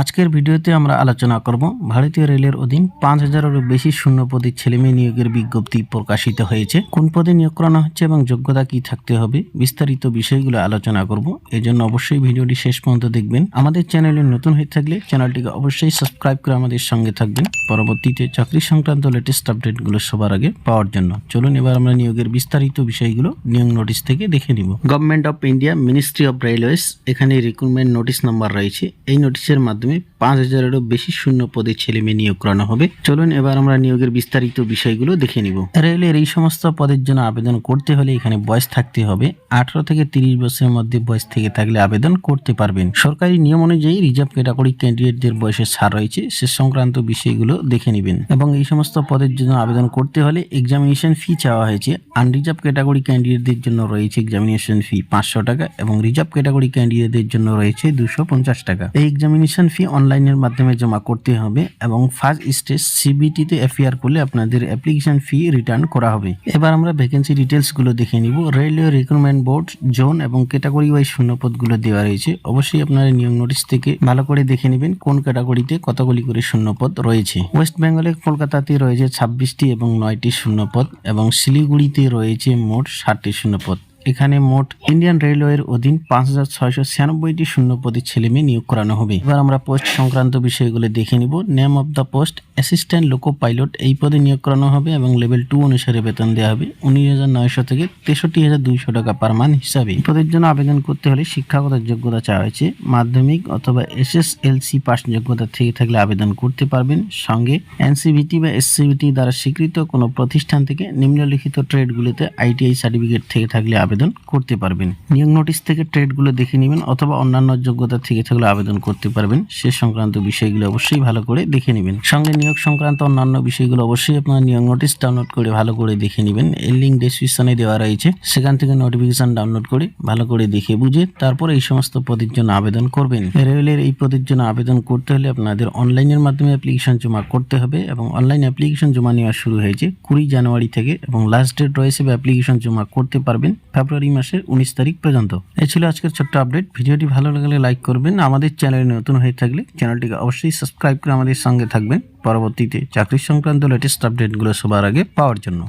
আজকের ভিডিওতে আমরা আলোচনা করব ভারতীয় রেলের অধীন পাঁচ হাজারেরও বেশি শূন্য পদে ছেলেমেয়ে নিয়োগের বিজ্ঞপ্তি প্রকাশিত হয়েছে। কোন পদে নিয়োগ করানো হচ্ছে এবং যোগ্যতা কি থাকতে হবে বিস্তারিত বিষয়গুলো আলোচনা করব। এজন্য অবশ্যই ভিডিওটি শেষ পর্যন্ত দেখবেন। আমাদের চ্যানেলে নতুন হয়ে থাকলে চ্যানেলটিকে অবশ্যই সাবস্ক্রাইব করে আমাদের সঙ্গে থাকবেন। পরবর্তীতে চাকরি সংক্রান্ত লেটেস্ট আপডেটগুলো সবার আগে পাওয়ার জন্য। চলুন এবার আমরা নিয়োগের বিস্তারিত বিষয়গুলো নিয়োগ নোটিশ থেকে দেখে নিব। Government of India ministry of railways এখানে রিক্রুটমেন্ট নোটিশ নাম্বার রয়েছে। এই নোটিশের মাধ্যমে পাঁচ হাজারেরও বেশি শূন্য পদে ছেলে মেয়ে নিয়োগ করানো হবে। চলুন এবার আমরা নিয়োগের বিস্তারিত বিষয়গুলো দেখে নিব। রেলের এই সমস্ত পদের জন্য আবেদন করতে হলে এখানে বয়স থাকতে হবে। আঠারো থেকে তিরিশ বছরের মধ্যে বয়স থেকে থাকলে আবেদন করতে পারবেন। সরকারি নিয়ম অনুযায়ী রিজার্ভ ক্যাটাগরি ক্যান্ডিডেটদের বয়সের ছাড় রয়েছে। সে সংক্রান্ত বিষয়গুলো দেখে নেবেন। এবং এই সমস্ত পদের জন্য আবেদন করতে হলে এক্সামিনেশন ফি চাওয়া হয়েছে। আনরিজার্ভ ক্যাটাগরি ক্যান্ডিডেটদের জন্য রয়েছে এক্সামিনেশন ফি পাঁচশো টাকা এবং রিজার্ভ ক্যাটাগরি ক্যান্ডিডেটদের জন্য রয়েছে দুশো পঞ্চাশ টাকা। এই এক্সামিনেশন ফি অনলাইনের মাধ্যমে জমা করতে হবে এবং ফার্স্ট স্টেজ সিবিটিতে এফআইআর করলে আপনাদের অ্যাপ্লিকেশন ফি রিটার্ন করা হবে। এবার আমরা ভ্যাকেন্সি ডিটেলসগুলো দেখে নিব। রেলওয়ে রিক্রুটমেন্ট বোর্ড জোন এবং ক্যাটাগরি ওয়াইজ শূন্যপদগুলো দেওয়া রয়েছে। অবশ্যই আপনারা নিয়োগ নোটিশ থেকে ভালো করে দেখে নেবেন কোন ক্যাটাগরিতে কতগুলি করে শূন্যপদ রয়েছে। ওয়েস্ট বেঙ্গলে কলকাতাতে রয়েছে ছাব্বিশটি এবং নয়টি শূন্যপদ এবং শিলিগুড়িতে রয়েছে মোট ষাটটি শূন্যপদ। এখানে মোট ইন্ডিয়ান রেলওয়ের অধীন পাঁচ হাজার ছয়শো ছিয়ানব্বইটি শূন্য পদে ছেলে মেয়ে নিয়োগ করানো হবে। এবার আমরা পোস্ট সংক্রান্ত বিষয়গুলো দেখে নিব। Name of the post assistant loco pilot এই পদে নিয়োগ করানো হবে এবং লেভেল টু অনুসারে বেতন দেওয়া হবে উনিশ হাজার নয়শো থেকে তেষট্টি হাজার দুইশো টাকা পার মান হিসাবে। এই পদের জন্য আবেদন করতে হলে শিক্ষাগত যোগ্যতা চাওয়া হয়েছে। মাধ্যমিক অথবা এসএসএলসি পাস যোগ্যতা থেকে থাকলে আবেদন করতে পারবেন। সঙ্গে এনসিভিটি বা এসসিভিটি দ্বারা স্বীকৃত কোনো প্রতিষ্ঠান থেকে নিম্নলিখিত ট্রেডগুলিতে আইটিআই সার্টিফিকেট থেকে থাকলে আবেদন করতে পারবেন। নিয়োগ নোটিশ থেকে ট্রেডগুলো দেখে নেবেন অথবা অন্যান্য যোগ্যতা থেকে থাকলে আবেদন করতে পারবেন। সে সংক্রান্ত বিষয়গুলো অবশ্যই ভালো করে দেখে নেবেন। সঙ্গে নিয়োগ সংক্রান্ত অন্যান্য বিষয়গুলো অবশ্যই আপনার নিয়োগ নোটিশ ডাউনলোড করে ভালো করে দেখে নেবেন। এর লিঙ্ক ডেসক্রিপশনে দেওয়া রয়েছে। সেখান থেকে নোটিফিকেশন ডাউনলোড করে ভালো করে দেখে বুঝে তারপর এই সমস্ত পদের জন্য আবেদন করবেন। রেলের এই পদের জন্য আবেদন করতে হলে আপনাদের অনলাইনের মাধ্যমে অ্যাপ্লিকেশন জমা করতে হবে এবং অনলাইন অ্যাপ্লিকেশন জমা নেওয়া শুরু হয়েছে কুড়ি জানুয়ারি থেকে এবং লাস্ট ডেট রয়েছে অ্যাপ্লিকেশন জমা করতে পারবেন। ফেব্রুয়ারি মাসের উনিশ তারিখ পর্যন্ত। এই ছিল আজকের ছোট্ট আপডেট ভিডিওটি ভালো লাগলে লাইক করবেন। আমাদের চ্যানেলে নতুন হয়ে থাকলে চ্যানেলটিকে অবশ্যই সাবস্ক্রাইব করে আমাদের সঙ্গে থাকবেন। পরবর্তীতে চাকরি সংক্রান্ত লেটেস্ট আপডেটগুলো সবার আগে পাওয়ার জন্য।